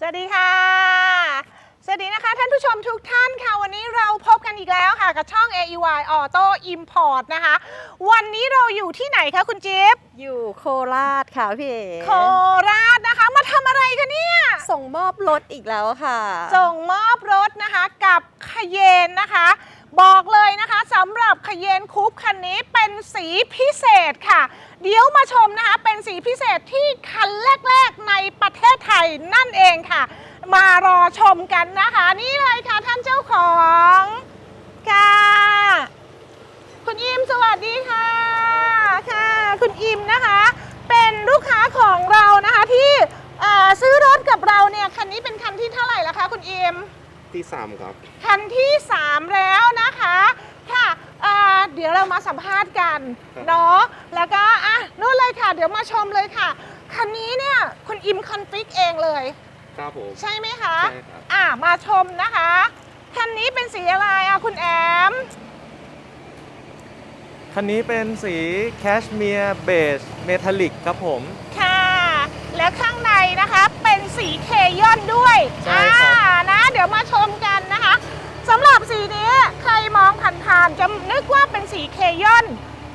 สวัสดีค่ะ สวัสดีนะคะท่านผู้ชมทุกท่านค่ะ วันนี้เราพบกันอีกแล้วค่ะ กับช่อง AEY Auto Import นะคะ วันนี้เราอยู่ที่ไหนคะคุณจิ๊บอยู่โคราชค่ะพี่เอ๋โคราชนะคะ มาทำอะไรคะเนี่ย ส่งมอบรถอีกแล้วค่ะ ส่งมอบรถนะคะกับคเยนนะคะ บอกเลยนะคะสำหรับคเยนคูปคันนี้เป็นสีพิเศษค่ะ เดี๋ยวมาชมนะคะ เป็นสีพิเศษที่คันแรกๆในประเทศไทยนั่นเองค่ะ มารอชมกันนะคะ นี่เลยค่ะท่านเจ้าของค่ะคุณอิมสวัสดีค่ะค่ะ คุณอิมนะคะ เป็นลูกค้าของเรานะคะที่ซื้อรถกับเราเนี่ยคันนี้เป็นคันที่เท่าไหร่ละคะ คุณอิม ที่สามครับ คันที่ 3 แล้วนะคะค่ะเอ่อเดี๋ยวเรามาสัมภาษณ์กันครับ เนาะแล้วก็อะนู่นเลยค่ะ เดี๋ยวมาชมเลยค่ะ คันนี้เนี่ยคุณอิมคอนฟิกเองเลย ครับผม ใช่ไหมคะ ใช่ครับ อะมาชมนะคะ คันนี้เป็นสีอะไรอะคุณแอม คันนี้เป็นสีแคชเมียร์เบจเมทัลลิกครับผมค่ะ แล้วข้างในนะคะเป็นสีเคยอนด้วยใช่ครับอ่านะ เดี๋ยวมาชมกันนะคะสำหรับสีนี้ใครมองผ่านๆจะนึกว่าเป็นสีเคยอน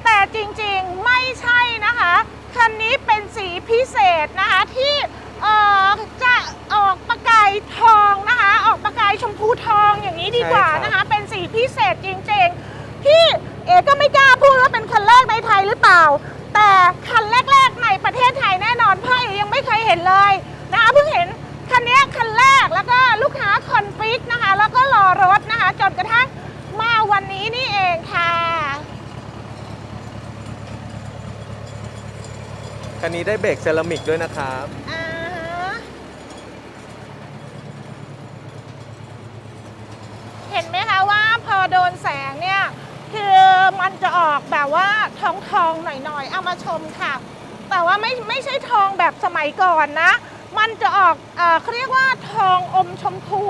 แต่จริงๆไม่ใช่นะคะ คันนี้เป็นสีพิเศษนะคะที่เอ่อจะออกประกายทองนะคะ ออกประกายชมพูทองอย่างนี้ดีกว่าใช่ครับนะคะเป็นสีพิเศษจริงๆ ที่เอ๋ก็ไม่กล้าพูดว่าเป็นคันแรกในไทยหรือเปล่า แต่คันแรกๆใน ประเทศไทยแน่นอนเพราะเอ๋ยังไม่เคยเห็นเลยนะคะเพิ่งเห็นคันนี้คันแรกแล้วก็ลูกค้าคอนฟิกนะคะ แล้วก็รอรถนะคะจนกระทั่งมาวันนี้นี่เองค่ะคันนี้ได้เบรกเซรามิกด้วยนะครับอ่าฮะเห็นไหมคะว่าพอโดนแสงเนี่ย คือมันจะออกแบบว่าทองทองๆหน่อยๆ เอามาชมค่ะ แต่ว่าไม่ไม่ใช่ทองแบบสมัยก่อนนะ มันจะออกเออเขาเรียกว่าทองอมชมพู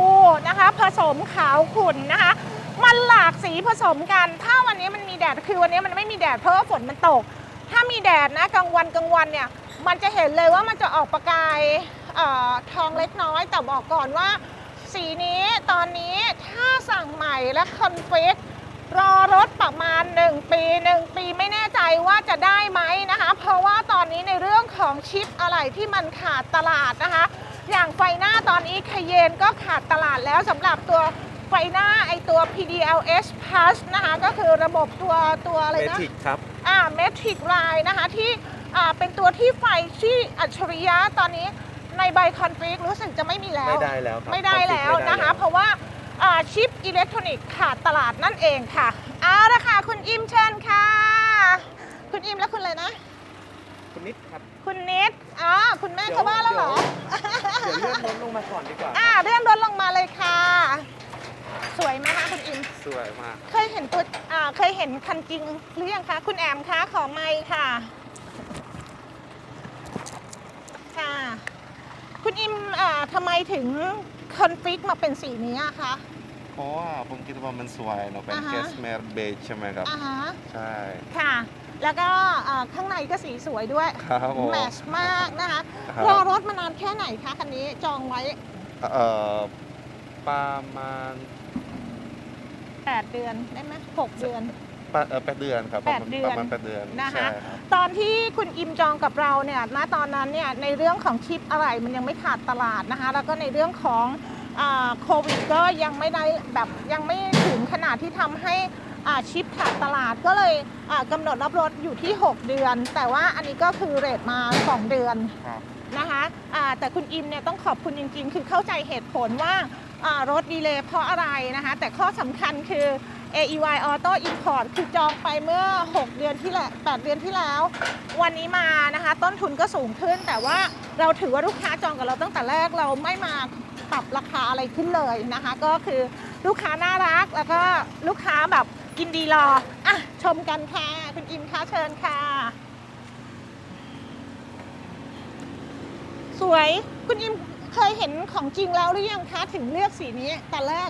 นะคะ ผสมขาวขุ่นนะคะ มันหลากสีผสมกัน ถ้าวันนี้มันมีแดดคือวันนี้มันไม่มีแดดเพราะว่าฝนมันตก ถ้ามีแดดนะกลางวันกลางวันเนี่ยมันจะเห็นเลยว่ามันจะออกประกายออทองเล็กน้อย แต่บอกก่อนว่า สีนี้ตอนนี้ถ้าสั่งใหม่และคอนเฟิก รอรถประมาณ 1 ปี 1 ปีไม่แน่ใจว่าจะได้ไหมนะคะ เพราะว่าตอนนี้ในเรื่องของชิปอะไรที่มันขาดตลาดนะคะ อย่างไฟหน้าตอนนี้คเยนก็ขาดตลาดแล้วสำหรับตัวไฟหน้าไอตัว PDLS Plus นะคะก็คือระบบตัวตัวอะไรเมนะทิกครับ อ่าเมทริกไลน์นะคะที่อ่าเป็นตัวที่ไฟที่อัจฉริยะตอนนี้ในใบคอนฟิกรู้สึกจะไม่มีแล้ว ไม่ได้แล้วครับไม่ได้แล้ว config ไม่ได้นะคะ แล้ว เพราะว่าอ่า ชิปอิเล็กทรอนิกส์ขาดตลาดนั่นเองค่ะเอาละค่ะคุณอิมเชิญค่ะ คุณอิมและคุณเลยนะ คุณนิดครับ คุณนิดอ๋อคุณแม่เดี๋ยวเข้าบ้านแล้วเหรอเดี๋ยวเลื่อนรถลงมาก่อนดีกว่าอ่าเลื่อนรถลงมาเลยค่ะ สวยไหมคะคุณอิมสวยมาก เคยเห็นตัวอ่าเคยเห็นคันจริงหรือยังคะคุณแอมคะขอไมค์ค่ะ ค่ะ คุณอิมอ่าทำไมถึง คอนฟิกมาเป็นสีนี้อะคะ เพราะว่าผมคิดว่ามันสวยเนอะเป็นอ่าฮะ แคสเมร์เบจใช่ไหมครับ อ่าฮะใช่ค่ะ แล้วก็อ่าข้างในก็สีสวยด้วยครับผมแมชมากนะคะ ครับรอรถมานานแค่ไหนคะคันนี้จองไว้ เอ่อประมาณ8 เดือนได้ไหม6เดือนแปดเอ่อแปดเดือนครับแปดเดือนประมาณแปดเดือนนะคะ ใช่ครับ ตอนที่คุณอิมจองกับเราเนี่ยณตอนนั้นเนี่ยในเรื่องของชิปอะไรมันยังไม่ขาดตลาดนะคะ แล้วก็ในเรื่องของอาโควิดก็ยังไม่ได้แบบยังไม่ถึงขนาดที่ทำให้อ่าชิปขาดตลาดก็เลยอ่ากำหนดรับรถอยู่ที่ 6 เดือน แต่ว่าอันนี้ก็คือเรทมา 2 เดือนครับนะคะอ่าแต่คุณอิมเนี่ยต้องขอบคุณจริง ๆ คือเข้าใจเหตุผลว่าอ่ารถดีเลย์เพราะอะไรนะคะ แต่ข้อสำคัญคือ AEY Auto Import คือจองไปเมื่อ 6 เดือนที่แล้ว8เดือนที่แล้ว วันนี้มานะคะ ต้นทุนก็สูงขึ้น แต่ว่าเราถือว่าลูกค้าจองกับเราตั้งแต่แรกเราไม่มาปรับราคาอะไรขึ้นเลยนะคะ ก็คือลูกค้าน่ารักแล้วก็ลูกค้าแบบกินดีรออะชมกันค่ะ คุณอิมคะเชิญค่ะ สวยคุณอิมเคยเห็นของจริงแล้วหรือยังคะถึงเลือกสีนี้แต่แรก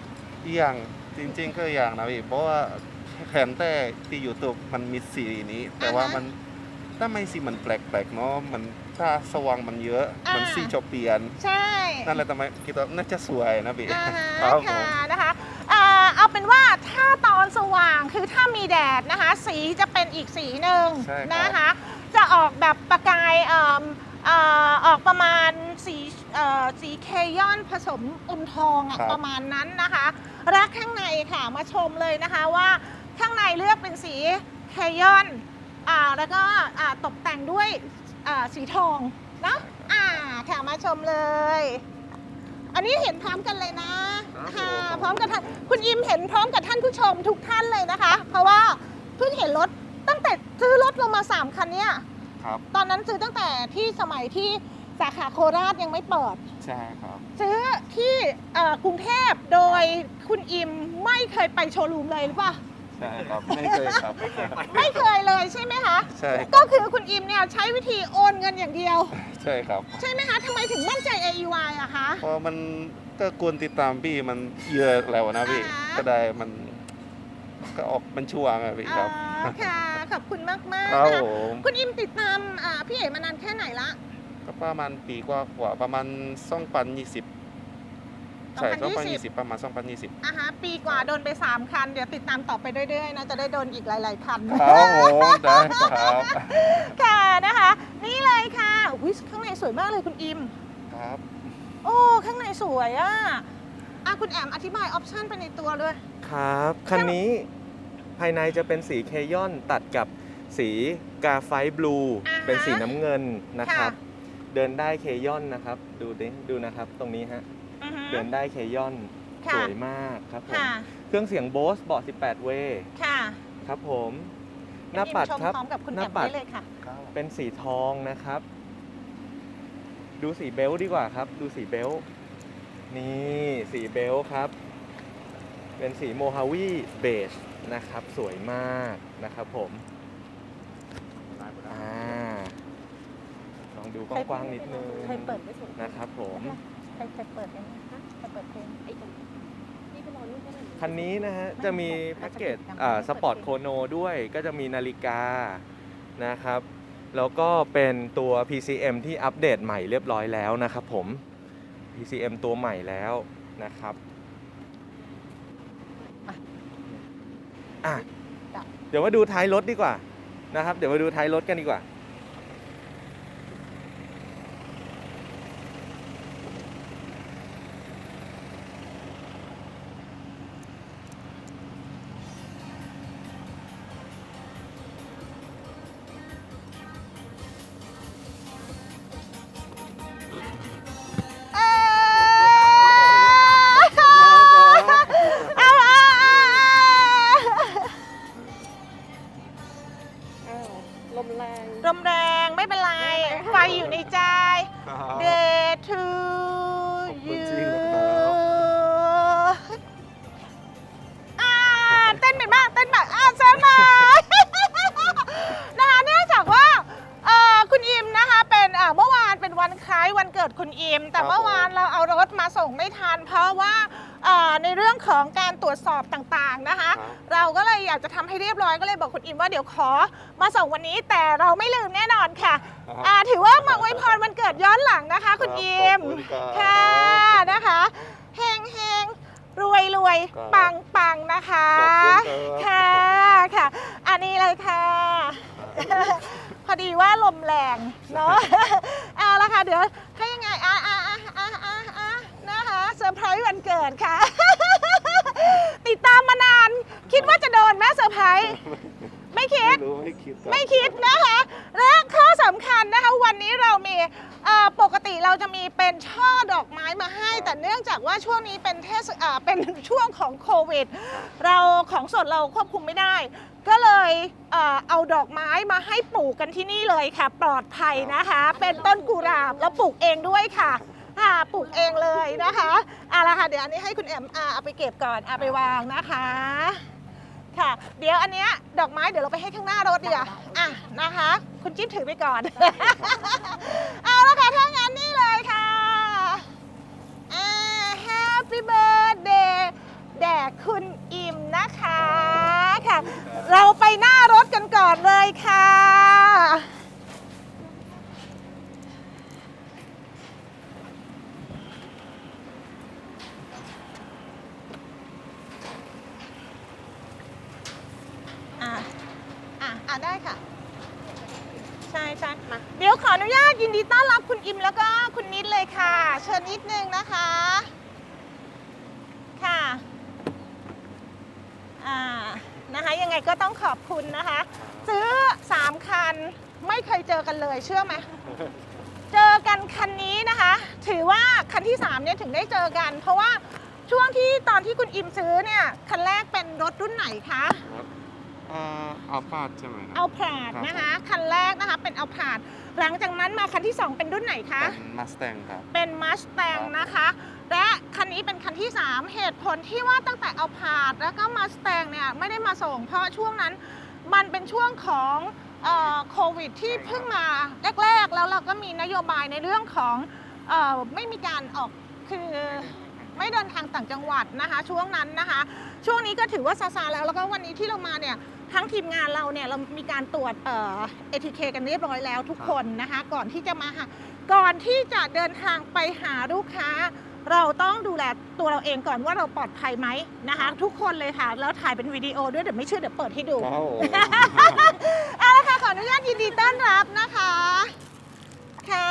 อย่าง จริงๆก็อย่างนะพี่เพราะว่าแคนแต่ที่ยูทูบมันมีสีนี้ แต่ว่าอ่าฮะมันถ้าไม่สีมันแปลกๆเนาะมันถ้าสว่างมันเยอะอ่ามั มันสีจะเปลี่ยนใช่ นั่นแหละทำไมคิดว่าน่าจะสวยนะพี่อ่าฮะครับผค่ะม นะคะอ่าเอาเป็นว่าถ้าตอนสว่างคือถ้ามีแดดนะคะ สีจะเป็นอีกสีหนึ่งใช่ครับ นะคะ จะออกแบบประกายเอิ่มเอ่อออกประมาณสีเอ่อสีเคยอนผสมอมทองอะประมาณนั้นนะคะและข้างใน ค่ะมาชมเลยนะคะว่าข้างในเลือกเป็นสีเคยอนอ่าแล้วก็อ่าตกแต่งด้วยอ่าสีทองเนาะอ่าค่ะมาชมเลย อันนี้เห็นพร้อมกันเลยนะ ค่ะ พร้อมกับท่านคุณยิมเห็นพร้อมกับท่านผู้ชมทุกท่านเลยนะคะ เพราะว่าเพิ่งเห็นรถตั้งแต่ซื้อรถลงมาสามคันเนี่ยครับ ตอนนั้นซื้อตั้งแต่ที่สมัยที่สาขาโคราชยังไม่เปิด ใช่ครับ ซื้อที่เอ่อกรุงเทพโดย คุณอิมไม่เคยไปโชว์รูมเลยหรือเปล่า ใช่ครับ ไม่เคยครับ ไม่เคยเลยใช่ไหมคะ ใช่ครับก็คือคุณอิมเนี่ยใช้วิธีโอนเงินอย่างเดียว ใช่ครับ ใช่ไหมคะทำไมถึงมั่นใจ AEY อะคะ เพราะมันก็กวนติดตามพี่มันเยอะแล้วนะพี่ อ่าฮะก็ได้มัน ก็ออกมันช่วงอะพี่ครับอ๋อค่ะ ขอบคุณมากมากคๆรับนะคะผมคุณอิมติดตามอ่าพี่เอ๋มานานแค่ไหนละก็ประมาณปีกว่ากว่าประมาณ2020 ใช่2020 2020 ประมาณ 2020 อะฮะปีกว่าโดนไป 3 คัน เดี๋ยวติดตามต่อไปเรื่อยๆนะจะได้โดนอีกหลาย ๆ คัน ครับผมได้ครับ ค่ะนะคะ นี่เลยค่ะวิข้างในสวยมากเลยคุณอิม ครับ โอ้ข้างในสวยอะอะคุณแอมอธิบายออปชันไปในตัวเลยครับ คันนี้ภายในจะเป็นสีเคยอนตัดกับสีกาไฟบลู อ่าฮะเป็นสีน้ำเงินนะครับค่ะเดินได้เคยอนนะครับ ดูดิดูนะครับตรงนี้ฮะ อือฮึ เดินได้เคยอนค่ะ สวยมากครับผมค่ะ เครื่องเสียงโบสเบาะ18 เวย์ค่ะครับผมหน้าปัดชมครับพร้อมกับคุณหแอน้ามปัด ได้เลยค่ะ เป็นสีทองนะครับ ดูสีเบลต์ดีกว่าครับ ดูสีเบลต์นี่สีเบลต์ครับ เป็นสีโมฮาวีเบจนะครับ สวยมากนะครับผม อ่าลองดูกว้างๆนิดนึงใครเปิดไม่สุด นะครับผมใค รใครเปิดยังไงคะใครเปิดเพลงไอ้ตรงนี่ไปรอนี่ก็ได้คันนี้นะฮะ จะมีแพ็กเกจอ่าสปอร์ตโคโนด้วยก็จะมีนาฬิกานะครับ แล้วก็เป็นตัว PCM ที่อัปเดตใหม่เรียบร้อยแล้วนะครับผม PCM ตัวใหม่แล้วนะครับอะเดี๋ยวมาดูท้ายรถดีกว่านะครับ เดี๋ยวมาดูท้ายรถกันดีกว่า ดี๋ยวขอมาส่งวันนี้แต่เราไม่ลืมแน่นอนค่ะครับอ่าถือว่ามาอวยพรวันเกิดย้อนหลังนะคะ คุณครับอิมขอบคุณครับ ค่ะนะคะเฮงเฮงรวยรวยครับปังปังนะคะขอบคุณครับ ค่ะค่ะ อันนี้เลยค่ะ พอดีว่าลมแรงเนาะ เอาละค่ะ เดี๋ยวถ้ายังไงอะอะอะอะอะอะนะคะเซอร์ไพรส์วันเกิดค่ะ ติดตามมานาน คิดว่าจะโดนไหมเซอร์ไพรส์ ไม่คิด ไม่รู้ไม่คิดครับไม่คิดนะคะ และข้อสำคัญนะคะ วันนี้เรามีเอ่อปกติเราจะมีเป็นช่อดอกไม้มาให้ แต่เนื่องจากว่าช่วงนี้เป็นเทศอ่าเป็น ช่วงของโควิด เราของสดเราควบคุมไม่ได้ ก็เลยเอ่อเอาดอกไม้มาให้ปลูกกันที่นี่เลยค่ะ ปลอดภัยนะคะ เป็นต้นกุหลาบแล้วปลูกเองด้วยค่ะค่ะปลูกเองเลยนะคะเอาละค่ะเดี๋ยวอันนี้ให้คุณแอมอ่าเอาไปเก็บก่อนเอาไปวางนะคะ ค่ะ เดี๋ยวอันเนี้ยดอกไม้เดี๋ยวเราไปให้ข้างหน้ารถดีกว่าอะนะคะ คุณจิ๊บถือไปก่อน เอาละค่ะถ้างั้นนี่เลยค่ะอ่า Happy Birthday แด่คุณอิมนะคะค่ะ เราไปหน้ารถกันก่อนเลยค่ะ อ่าได้ค่ะ ใช่ใช่มาเดี๋ยวขออนุญาตยินดีต้อนรับคุณอิมแล้วก็คุณนิดเลยค่ะ เชิญนิดนึงนะคะ ค่ะอ่านะคะยังไงก็ต้องขอบคุณนะคะ ซื้อ 3 คันไม่เคยเจอกันเลยเชื่อไหมเจอกันคันนี้นะคะ ถือว่าคันที่3เนี่ยถึงได้เจอกัน เพราะว่าช่วงที่ตอนที่คุณอิมซื้อเนี่ยคันแรกเป็นรถรุ่นไหนคะ ครับอัลฟาใช่ไหมครัเอาผาดครับ นะคะคันแรกนะคะเป็นเอาผาดหลังจากนั้นมาคันที่ 2 เป็นรุ่นไหนคะ เป็นมาสแตงครับ เป็นมัสแตงครับนะคะ และคันนี้เป็นคันที่ 3 เหตุผลที่ว่าตั้งแต่เอาผาดแล้วก็มัสแตงเนี่ยไม่ได้มาส่ง เพราะช่วงนั้นมันเป็นช่วงของเอ่อโควิดที่เพิ่งมาแรกๆ แล้วเราก็มีนโยบายในเรื่องของเออไม่มีการออกคือไม่เดินทางต่างจังหวัดนะคะ ช่วงนั้นนะคะ ช่วงนี้ก็ถือว่าซาซาแล้วแล้วก็วันนี้ที่เรามาเนี่ย ทั้งทีมงานเราเนี่ยเรามีการตรวจเอ่อ ATK กันเรียบร้อยแล้วทุกคนนะคะ ก่อนที่จะมาหาก่อนที่จะเดินทางไปหาลูกค้า เราต้องดูแลตัวเราเองก่อนว่าเราปลอดภัยไหมนะคะ ทุกคนเลยค่ะ แล้วถ่ายเป็นวิดีโอด้วยเดี๋ยวไม่เชื่อเดี๋ยวเปิดให้ดูว้าวเอาละค่ะขออนุญาตยินดีต้อนรับนะคะค่ะ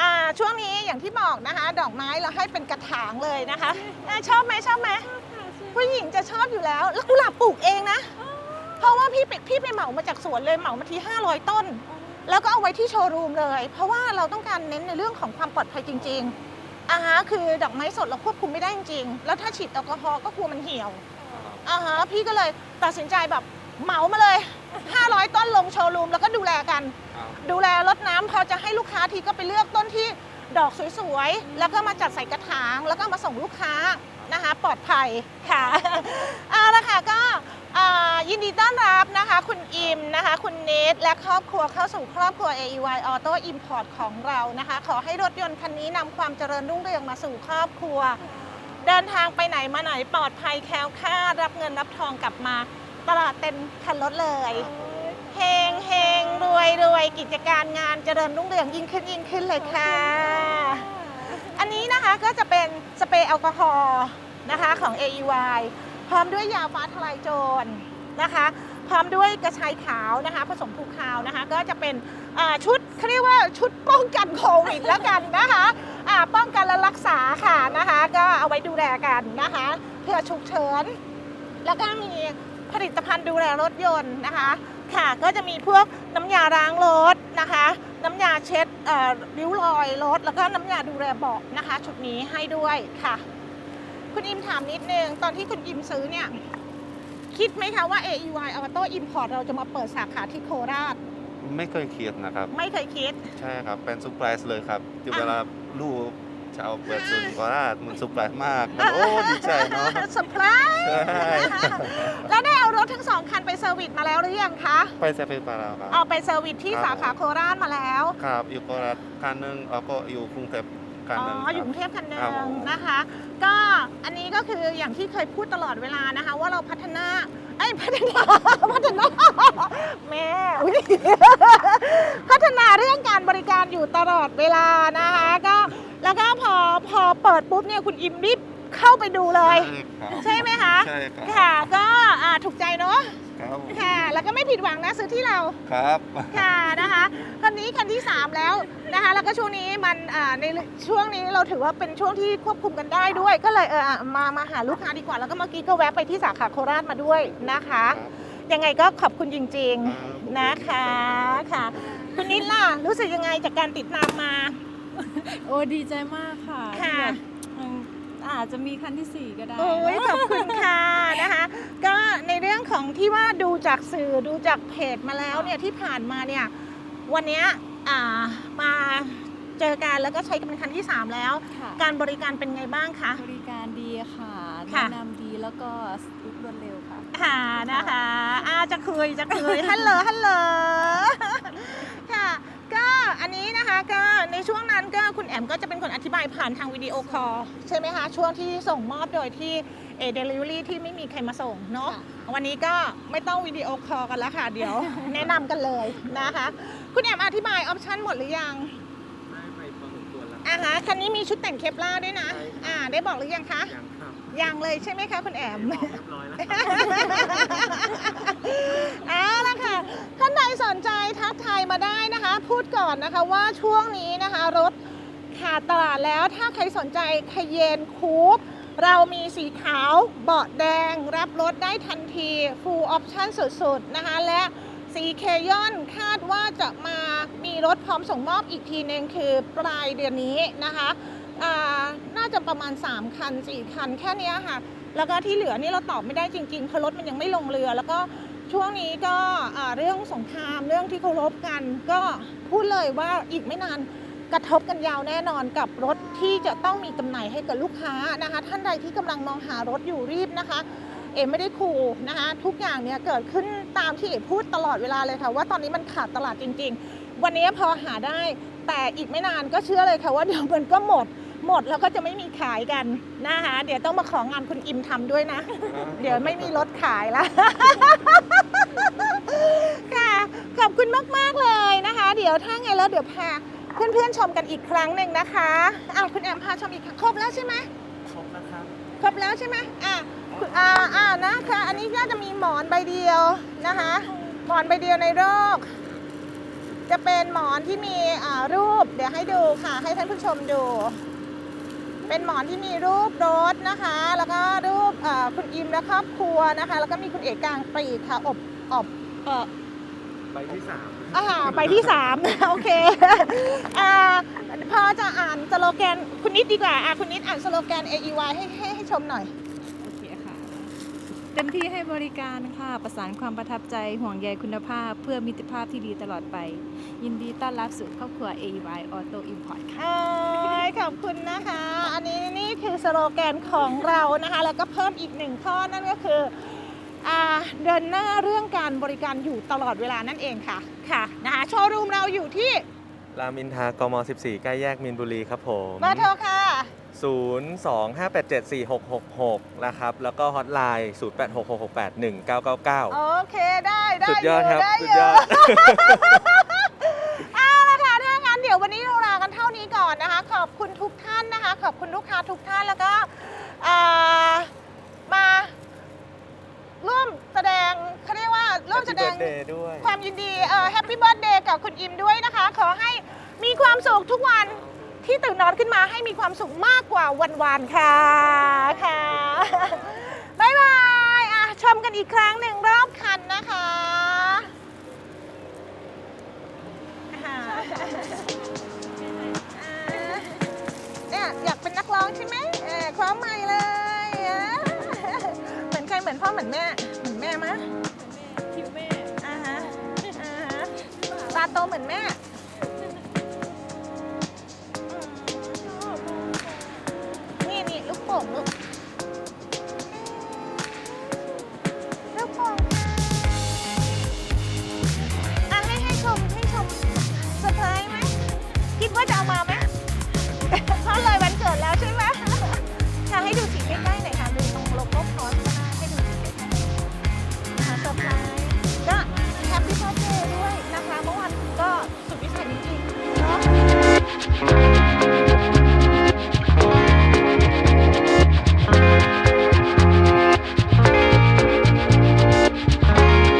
อ่าช่วงนี้อย่างที่บอกนะคะ ดอกไม้เราให้เป็นกระถางเลยนะคะอ่าชอบไหมชอบไหม ผู้หญิงจะชอบอยู่แล้ว แล้วกุหลาบปลูกเองนะ เพราะว่าพี่ไปพี่ไปเหมามาจากสวนเลยเหมามาที่500 ต้น แล้วก็เอาไว้ที่โชว์รูมเลย เพราะว่าเราต้องการเน้นในเรื่องของความปลอดภัยจริงๆอ่าฮะคือดอกไม้สดเราควบคุมไม่ได้จริงๆแล้วถ้าฉีดแอลกอฮอล์ก็กลัวมันเหี่ยวอ่าฮะพี่ก็เลยตัดสินใจแบบเหมามาเลย 500 ต้นลงโชว์รูมแล้วก็ดูแลกัน ดูแลรดน้ำพอจะให้ลูกค้าทีก็ไปเลือกต้นที่ดอกสวยๆ แล้วก็มาจัดใส่กระถาง แล้วก็มาส่งลูกค้า นะคะปลอดภัยค่ะเอาละค่ะก็อ่ายินดีต้อนรับนะคะ คุณอิมนะคะ คุณเนทและครอบครัวเข้าสู่ครอบครัว AEY Auto Import ของเรานะคะ ขอให้รถยนต์คันนี้นำความเจริญรุ่งเรืองมาสู่ครอบครัว เดินทางไปไหนมาไหนปลอดภัยแคล้วคลาดรับเงินรับทองกลับมาตลาดเต็มคันรถเลยเฮงเฮงรวยรวยกิจการงานเจริญรุ่งเรืองยิ่งขึ้นยิ่งขึ้นเลยค่ะ อันนี้นะคะก็จะเป็นสเปรย์แอลกอฮอล์นะคะของ AEY พร้อมด้วยยาฟ้าทลายโจรนะคะ พร้อมด้วยกระชายขาวนะคะ ผสมภูคาวนะคะ ก็จะเป็นชุดเขาเรียกว่าชุดป้องกันโควิดแล้วกันนะคะป้องกันและรักษาค่ะนะคะ ก็เอาไว้ดูแลกันนะคะเพื่อฉุกเฉินแล้วก็มีผลิตภัณฑ์ดูแลรถยนต์นะคะ ค่ะก็จะมีพวกน้ำยาล้างรถนะคะ น้ำยาเช็ดเอ่อริ้วรอยรถแล้วก็น้ำยาดูแลเบาะนะคะชุดนี้ให้ด้วยค่ะ คุณอิมถามนิดนึง ตอนที่คุณอิมซื้อเนี่ย คิดไหมคะว่า AEY Auto Import เราจะมาเปิดสาขาที่โคราช ไม่เคยคิดนะครับ ไม่เคยคิด ใช่ครับ เป็นเซอร์ไพรส์เลยครับที่เวลาลูก จะเอาเปิดศูนย์โคราชมันเซอร์ไพรส์มากโอ้ดีใจเนาะเซอร์ไพรส์ใช่แล้วได้เอารถทั้งสองคันไปเซอร์วิสมาแล้วหรือยังคะไปเซฟปาราครับเอาไปเซอร์วิสที่ครับสาขาโคราชมาแล้ว ครับอยู่โคราชคันหนึงแล้วก็อยู่กรุงเทพคันอ๋หนึงอคอยู่รับกรุงเทพคันหนึครับผงมนะคะ ก็อันนี้ก็คืออย่างที่เคยพูดตลอดเวลานะคะ ว่าเราพัฒนาไอ้ยพัฒนาพัฒนาแม่อุ๊ยพัฒนาเรื่องการบริการอยู่ตลอดเวลานะคะก็ แล้วก็พอพอเปิดปุ๊บเนี่ยคุณอิมรีบเข้าไปดูเลย ครับใช่ไหมคะ ใช่ครับค่ะก็อ่าถูกใจเนาะครับค่ะ แล้วก็ไม่ผิดหวังนะซื้อที่เรา ครับ ค่ะนะคะคันนี้คันที่ 3 แล้วนะคะ แล้วก็ช่วงนี้มันอ่าในช่วงนี้เราถือว่าเป็นช่วงที่ควบคุมกันได้ด้วย ก็เลยเอออะมามาหาลูกค้าดีกว่า แล้วก็เมื่อกี้ก็แวะไปที่สาขาโคราชมาด้วยนะคะ ยังไงก็ขอบคุณจริง ๆ นะคะค่ะ คุณนิดล่ะ รู้สึกยังไงจากการติดตามมา โอ้ดีใจมากค่ะค่ะ ที่แบบอืมอาจจะมีขั้นที่สี่ก็ได้โอ้ยขอบคุณค่ะนะคะ ก็ในเรื่องของที่ว่าดูจากสื่อดูจากเพจมาแล้วเนี่ยที่ผ่านมาเนี่ยวันเนี้ยอ่ามาเจอกันแล้วก็ใช้กันเป็นครั้งที่ 3 แล้ว ค่ะ การบริการเป็นไงบ้างคะ บริการดีค่ะค่ะ แนะนำดีแล้วก็รวดเร็วค่ะ ค่ะนะคะอาจะคุยจะคุยฮัลโหลฮัลโหลค่ะก็ อันนี้นะคะก็ในช่วงนั้นก็คุณแอมก็จะเป็นคนอธิบายผ่านทางวิดีโอคอลใช่ไหมคะช่วงที่ส่งมอบโดยที่เอเดลิเวอรี่ที่ไม่มีใครมาส่งเนาะวันนี้ก็ไม่ต้องวิดีโอคอลกันแล้วค่ะ เดี๋ยว แนะนำกันเลยนะคะ คุณแอมอธิบายออปชันหมดหรือยังได้ไปพอสมควรแล้ว อ่าฮะคันนี้มีชุดแต่งเคปลาร์ด้วยนะ ใช่ครับ อ่า ได้บอกหรือยังคะ ยังครับ ยังเลยใช่ไหมคะคุณแอม เรียบร้อยแล้วเอาละค่ะ ท่านใดสนใจทักทายมาได้นะคะ พูดก่อนนะคะว่าช่วงนี้นะคะรถขาดตลาดแล้วถ้าใครสนใจคเยนคูป เรามีสีขาวเบาะแดง รับรถได้ทันที full option สุดๆนะคะ และสีเคยอนคาดว่าจะมามีรถพร้อมส่งมอบอีกทีนึงคือปลายเดือนนี้นะคะอ่าน่า จะประมาณ 3 คัน 4 คัน แค่นี้ค่ะ แล้วก็ที่เหลือนี่เราตอบไม่ได้จริงๆเพราะรถมันยังไม่ลงเรือ แล้วก็ช่วงนี้ก็เรื่องสงครามเรื่องที่เคารพกัน ก็พูดเลยว่าอีกไม่นานกระทบกันยาวแน่นอนกับรถที่จะต้องมีจำหน่ายให้กับลูกค้านะคะ ท่านใดที่กำลังมองหารถอยู่รีบนะคะ เอ๋ไม่ได้ขู่นะคะ ทุกอย่างเนี่ยเกิดขึ้นตามที่เอ๋พูดตลอดเวลาเลยค่ะว่าตอนนี้มันขาดตลาดจริง ๆ วันนี้พอหาได้ แต่อีกไม่นานก็เชื่อเลยค่ะว่าเดี๋ยวมันก็หมด หมดแล้วก็จะไม่มีขายกันนะคะเดี๋ยวต้องมาของานคุณอิมทำด้วยนะ เดี๋ยวไม่มีรถขายละ ค่ะขอบคุณมาก ๆ เลยนะคะ เดี๋ยวถ้าไงแล้วเดี๋ยวพาเพื่อนๆชมกันอีกครั้งหนึ่งนะคะอ้าวคุณแอมพาชมอีกครั้งครบแล้วใช่ไหมครบแล้วครับ ครบแล้วใช่ไหมอะคุณอ่าอ่านะคะอันนี้น่าจะมีหมอนใบเดียวนะคะ หมอนใบเดียวในโลกจะเป็นหมอนที่มีอ่ารูป เดี๋ยวให้ดูค่ะ ให้ท่านผู้ชมดู เป็นหมอนที่มีรูปรถนะคะ แล้วก็รูปอ่าคุณอิมและครอบครัวนะคะ แล้วก็มีคุณเอกกลางปรีกค่ะอบอบเอ่อใบที่สามอ่าใบที่สามโอเคอ่าพอจะอ่านสโลแกนคุณนิดดีกว่าอะคุณนิดอ่านสโลแกน AEY ให้ให้ให้ชมหน่อยโอเคค่ะ เต็มที่ให้บริการค่ะ ประสานความประทับใจห่วงใยคุณภาพ เพื่อมิตรภาพที่ดีตลอดไป ยินดีต้อนรับสู่ครอบครัว AY Auto Import ค่ะเอ้ยขอบคุณนะคะ อันนี้นี่คือสโลแกนของเรานะคะ แล้วก็เพิ่มอีกหนึ่งข้อนั่นก็คืออ่าเดินหน้าเรื่องการบริการอยู่ตลอดเวลานั่นเองค่ะ ค่ะนะคะโชว์รูมเราอยู่ที่รามอินทรากม 14 ใกล้แยกมินบุรีครับผมเบอร์โทรค่ะ 025874666 นะครับ แล้วก็ฮอตไลน์0866681999 โอเคได้ได้สุดยอดครับได้สุดยอด เอาละค่ะถ้างั้นเดี๋ยววันนี้เราลากันเท่านี้ก่อนนะคะ ขอบคุณทุกท่านนะคะ ขอบคุณลูกค้าทุกท่านแล้วก็อ่ามาร่วมแสดงเขาเรียกว่าร่วมแสดง Happy birthday ด้วย ความยินดีเอ่อแฮปปี้เบิร์ดเดย์กับคุณอิมด้วยนะคะ ขอให้มีความสุขทุกวัน ที่ตื่นนอนขึ้นมาให้มีความสุขมากกว่าวันๆค่ะค่ะบ๊ายบายอะชมกันอีกครั้งหนึ่งรอบคันนะคะอ่าเนี่ยอยากเป็นนักร้องใช่ไหมเออคว้าไมค์เลยอะเหมือนใครเหมือนพ่อเหมือนแม่เหมือนแม่มะคิวแม่อ่าฮะอ่าฮะตาโตเหมือนแม่